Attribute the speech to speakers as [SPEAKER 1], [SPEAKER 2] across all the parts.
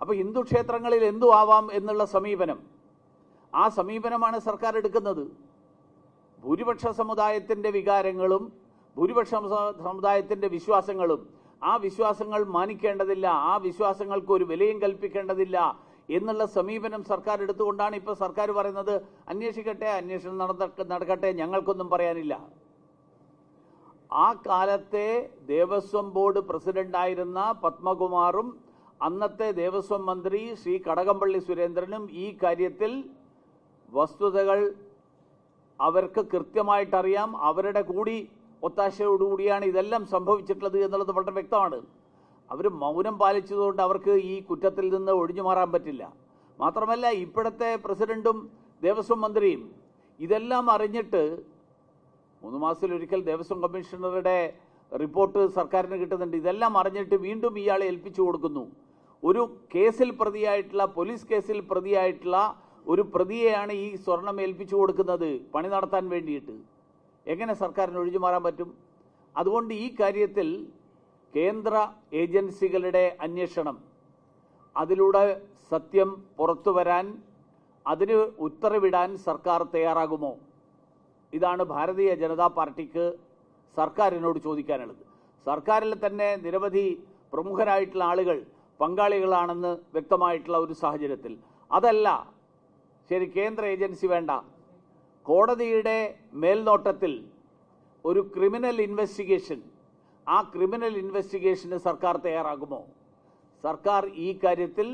[SPEAKER 1] അപ്പൊ ഹിന്ദു ക്ഷേത്രങ്ങളിൽ എന്തു ആവാം എന്നുള്ള സമീപനം. ആ സമീപനമാണ് സർക്കാർ എടുക്കുന്നത്. ഭൂരിപക്ഷ സമുദായത്തിന്റെ വികാരങ്ങളും ഭൂരിപക്ഷ സമുദായത്തിന്റെ വിശ്വാസങ്ങളും ആ വിശ്വാസങ്ങൾ മാനിക്കേണ്ടതില്ല ആ വിശ്വാസങ്ങൾക്ക് ഒരു വിലയും കൽപ്പിക്കേണ്ടതില്ല എന്നുള്ള സമീപനം സർക്കാർ എടുത്തുകൊണ്ടാണ് ഇപ്പൊ സർക്കാർ പറയുന്നത് അന്വേഷിക്കട്ടെ അന്വേഷണം നടന്ന നടക്കട്ടെ ഞങ്ങൾക്കൊന്നും പറയാനില്ല. ആ കാലത്തെ ദേവസ്വം ബോർഡ് പ്രസിഡന്റായിരുന്ന പത്മകുമാറും അന്നത്തെ ദേവസ്വം മന്ത്രി ശ്രീ കടകംപള്ളി സുരേന്ദ്രനും ഈ കാര്യത്തിൽ വസ്തുതകൾ അവർക്ക് കൃത്യമായിട്ടറിയാം. അവരുടെ കൂടി ഒത്താശയോടുകൂടിയാണ് ഇതെല്ലാം സംഭവിച്ചിട്ടുള്ളത് എന്നുള്ളത് വളരെ വ്യക്തമാണ്. അവർ മൗനം പാലിച്ചതുകൊണ്ട് അവർക്ക് ഈ കുറ്റത്തിൽ നിന്ന് ഒഴിഞ്ഞു മാറാൻ പറ്റില്ല. മാത്രമല്ല ഇപ്പോഴത്തെ പ്രസിഡന്റും ദേവസ്വം മന്ത്രിയും ഇതെല്ലാം അറിഞ്ഞിട്ട് മൂന്ന് മാസത്തിലൊരിക്കൽ ദേവസ്വം കമ്മീഷണറുടെ റിപ്പോർട്ട് സർക്കാരിന് കിട്ടുന്നുണ്ട്. ഇതെല്ലാം അറിഞ്ഞിട്ട് വീണ്ടും ഇയാളെ ഏൽപ്പിച്ചു കൊടുക്കുന്നു. ഒരു കേസിൽ പ്രതിയായിട്ടുള്ള പോലീസ് കേസിൽ പ്രതിയായിട്ടുള്ള ഒരു പ്രതിയെയാണ് ഈ സ്വർണം ഏൽപ്പിച്ചു കൊടുക്കുന്നത് പണി നടത്താൻ വേണ്ടിയിട്ട്. എങ്ങനെ സർക്കാരിന് ഒഴിഞ്ഞു മാറാൻ പറ്റും? അതുകൊണ്ട് ഈ കാര്യത്തിൽ കേന്ദ്ര ഏജൻസികളുടെ അന്വേഷണം അതിലൂടെ സത്യം പുറത്തു വരാൻ അതിന് ഉത്തരവിടാൻ സർക്കാർ തയ്യാറാകുമോ? ഇതാണ് ഭാരതീയ ജനതാ പാർട്ടിക്ക് സർക്കാരിനോട് ചോദിക്കാനുള്ളത്. സർക്കാരിൽ തന്നെ നിരവധി പ്രമുഖരായിട്ടുള്ള ആളുകൾ പങ്കാളികളാണെന്ന് വ്യക്തമായിട്ടുള്ള ഒരു സാഹചര്യത്തിൽ. അതല്ല ശരി കേന്ദ്ര ഏജൻസി വേണ്ട. കോടതിയുടെ മേൽനോട്ടത്തിൽ ഒരു ക്രിമിനൽ ഇൻവെസ്റ്റിഗേഷൻ ആ ക്രിമിനൽ ഇൻവെസ്റ്റിഗേഷന് സർക്കാർ തയ്യാറാകുമോ? സർക്കാർ ഈ കാര്യത്തിൽ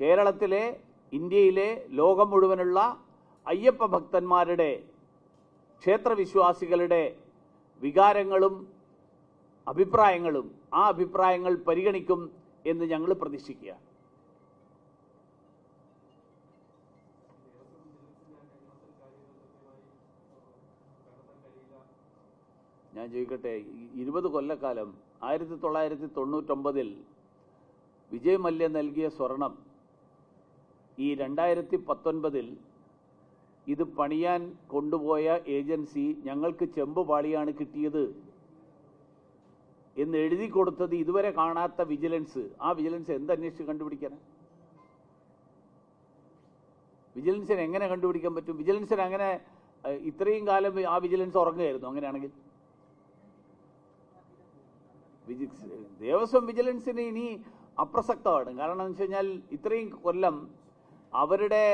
[SPEAKER 1] കേരളത്തിലെ ഇന്ത്യയിലെ ലോകം മുഴുവനുള്ള അയ്യപ്പ ഭക്തന്മാരുടെ ക്ഷേത്രവിശ്വാസികളുടെ വികാരങ്ങളും അഭിപ്രായങ്ങളും ആ അഭിപ്രായങ്ങൾ പരിഗണിക്കും എന്ന് ഞങ്ങൾ പ്രതീക്ഷിക്കുക. ഞാൻ ചോദിക്കട്ടെ ഇരുപത് കൊല്ലക്കാലം ആയിരത്തി തൊള്ളായിരത്തി തൊണ്ണൂറ്റൊമ്പതിൽ വിജയ് മല്യ നൽകിയ സ്വർണം ഈ രണ്ടായിരത്തി പത്തൊൻപതിൽ ഇത് പണിയാൻ കൊണ്ടുപോയ ഏജൻസി ഞങ്ങൾക്ക് ചെമ്പ് പാളിയാണ് കിട്ടിയത് എന്ന് എഴുതി കൊടുത്തത് ഇതുവരെ കാണാത്ത വിജിലൻസ്. ആ വിജിലൻസ് എന്തന്വേഷിച്ച് കണ്ടുപിടിക്കാൻ? വിജിലൻസിന് എങ്ങനെ കണ്ടുപിടിക്കാൻ പറ്റും? വിജിലൻസിന് അങ്ങനെ ഇത്രയും കാലം ആ വിജിലൻസ് ഉറങ്ങുകയായിരുന്നു അങ്ങനെയാണെങ്കിൽ. ദേവസ്വം വിജിലൻസിന് ഇനി അപ്രസക്തമാണ്. കാരണം എന്ന് വെച്ച് കഴിഞ്ഞാൽ ഇത്രയും കൊല്ലം അവരുടെ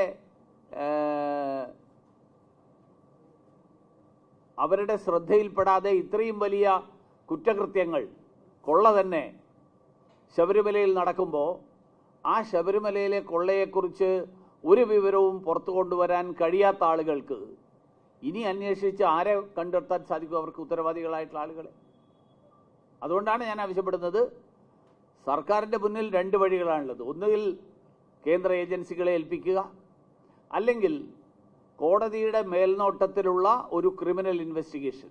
[SPEAKER 1] അവരുടെ ശ്രദ്ധയിൽപ്പെടാതെ ഇത്രയും വലിയ കുറ്റകൃത്യങ്ങൾ കൊള്ള തന്നെ. ശബരിമലയിൽ നടക്കുമ്പോൾ ആ ശബരിമലയിലെ കൊള്ളയെക്കുറിച്ച് ഒരു വിവരവും പുറത്തു കൊണ്ടുവരാൻ കഴിയാത്ത ആളുകൾക്ക് ഇനി അന്വേഷിച്ച് ആരെ കണ്ടെത്താൻ സാധിക്കും അവർക്ക് ഉത്തരവാദികളായിട്ടുള്ള ആളുകളെ? അതുകൊണ്ടാണ് ഞാൻ ആവശ്യപ്പെടുന്നത് സർക്കാരിന്റെ മുന്നിൽ രണ്ട് വഴികളാണുള്ളത്. ഒന്നുകിൽ കേന്ദ്ര ഏജൻസികളെ ഏൽപ്പിക്കുക അല്ലെങ്കിൽ കോടതിയുടെ മേൽനോട്ടത്തിലുള്ള ഒരു ക്രിമിനൽ ഇൻവെസ്റ്റിഗേഷൻ.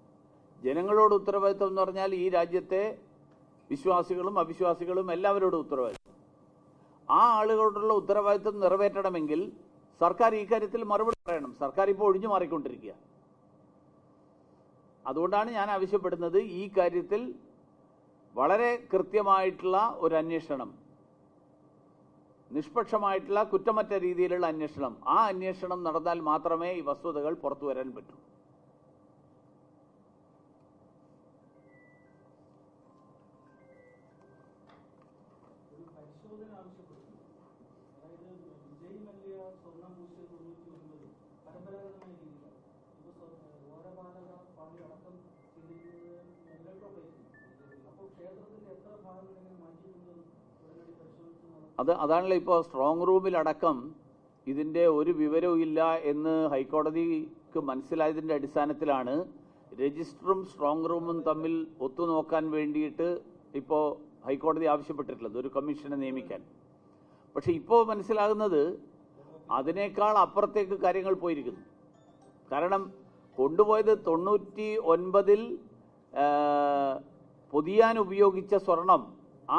[SPEAKER 1] ജനങ്ങളോട് ഉത്തരവാദിത്വം എന്ന് പറഞ്ഞാൽ ഈ രാജ്യത്തെ വിശ്വാസികളും അവിശ്വാസികളും എല്ലാവരോടും ഉത്തരവാദിത്വം ആ ആളുകളോടുള്ള ഉത്തരവാദിത്വം നിറവേറ്റണമെങ്കിൽ സർക്കാർ ഈ കാര്യത്തിൽ മറുപടി പറയണം. സർക്കാർ ഇപ്പോൾ ഒഴിഞ്ഞു മാറിക്കൊണ്ടിരിക്കുക. അതുകൊണ്ടാണ് ഞാൻ ആവശ്യപ്പെടുന്നത് ഈ കാര്യത്തിൽ വളരെ കൃത്യമായിട്ടുള്ള ഒരു അന്വേഷണം. നിഷ്പക്ഷമായിട്ടുള്ള കുറ്റമറ്റ രീതിയിലുള്ള അന്വേഷണം. ആ അന്വേഷണം നടന്നാൽ മാത്രമേ ഈ വസ്തുതകൾ പുറത്തു വരാൻ പറ്റൂ. അത് അതാണല്ലോ ഇപ്പോൾ സ്ട്രോങ് റൂമിലടക്കം ഇതിന്റെ ഒരു വിവരവും ഇല്ല എന്ന് ഹൈക്കോടതിക്ക് മനസ്സിലായതിന്റെ അടിസ്ഥാനത്തിലാണ് രജിസ്റ്ററും സ്ട്രോങ് റൂമും തമ്മിൽ ഒത്തുനോക്കാൻ വേണ്ടിയിട്ട് ഇപ്പോൾ ഹൈക്കോടതി ആവശ്യപ്പെട്ടിട്ടുള്ളത് ഒരു കമ്മീഷനെ നിയമിക്കാൻ. പക്ഷെ ഇപ്പോൾ മനസ്സിലാകുന്നത് അതിനേക്കാൾ അപ്പുറത്തേക്ക് കാര്യങ്ങൾ പോയിരിക്കുന്നു. കാരണം കൊണ്ടുപോയത് തൊണ്ണൂറ്റി ഒൻപതിൽ പൊതിയാൻ ഉപയോഗിച്ച സ്വർണം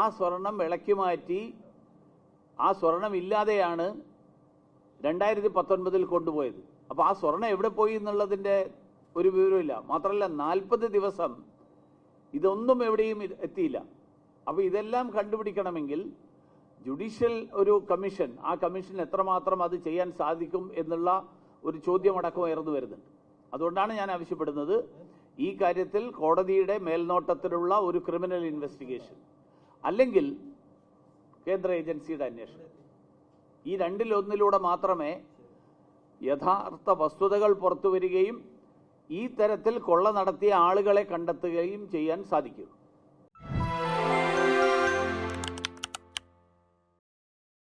[SPEAKER 1] ആ സ്വർണം ഇളക്കി മാറ്റി ആ സ്വർണം ഇല്ലാതെയാണ് രണ്ടായിരത്തി പത്തൊൻപതിൽ കൊണ്ടുപോയത്. അപ്പോൾ ആ സ്വർണം എവിടെ പോയി എന്നുള്ളതിന്റെ ഒരു വിവരമില്ല മാത്രമല്ല നാൽപ്പത് ദിവസം ഇതൊന്നും എവിടെയും എത്തിയില്ല. അപ്പോൾ ഇതെല്ലാം കണ്ടുപിടിക്കണമെങ്കിൽ ജുഡീഷ്യൽ ഒരു കമ്മീഷൻ ആ കമ്മീഷൻ എത്രമാത്രം അത് ചെയ്യാൻ സാധിക്കും എന്നുള്ള ഒരു ചോദ്യമടക്കം ഉയർന്നു വരുന്നുണ്ട്. അതുകൊണ്ടാണ് ഞാൻ ആവശ്യപ്പെടുന്നത് ഈ കാര്യത്തിൽ കോടതിയുടെ മേൽനോട്ടത്തിലുള്ള ഒരു ക്രിമിനൽ ഇൻവെസ്റ്റിഗേഷൻ അല്ലെങ്കിൽ കേന്ദ്ര ഏജൻസിയുടെ അന്വേഷണം. ഈ രണ്ടിലൊന്നിലൂടെ മാത്രമേ യഥാർത്ഥ വസ്തുതകൾ പുറത്തു വരികയും ഈ തരത്തിൽ കൊള്ള നടത്തിയ ആളുകളെ കണ്ടെത്തുകയും ചെയ്യാൻ സാധിക്കൂ.